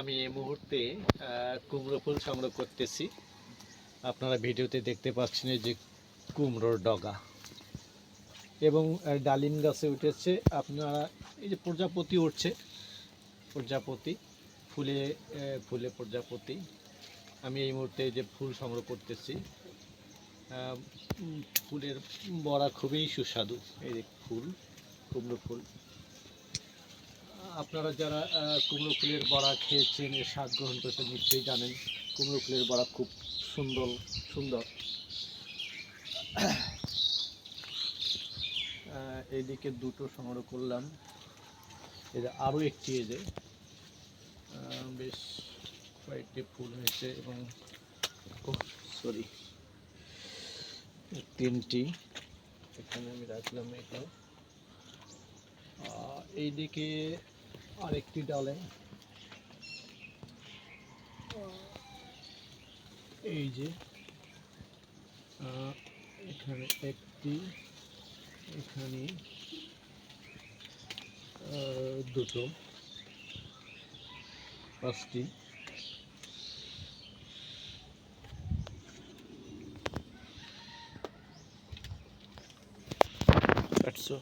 আমি এই মুহূর্তে কুমড়ো ফুল সংগ্রহ করতেছি। আপনারা ভিডিওতে দেখতে পাচ্ছেন যে কুমড়োর ডগা। এবং ডালিম গাছে উঠেছে। আপনারা, এই যে প্রজাপতি উঠছে, প্রজাপতি, ফুলে ফুলে প্রজাপতি। আমি এই মুহূর্তে যে ফুল সংগ্রহ করতেছি। ফুলের বড়া খুবই সুস্বাদু। এই ফুল, কুমড়ো ফুল। আপনারা যারা কুমড়ো ফুলের বড়া খেয়েছেন এর স্বাদ গ্রহণ করেছেন নিশ্চয়ই জানেন কুমড়ো ফুলের বড়া খুব সুন্দর সুন্দর। এইদিকে দুটো সংগ্রহ করলাম। যে আরও একটি আহ, বেশ কয়েকটি ফুল হয়েছে এবং সরি তিনটি। এখানে আমি রাখলাম এটা। এইদিকে আরেকটি ডালে। এই যে এখানে একটি এখানে দুটো পাঁচটি। আটশো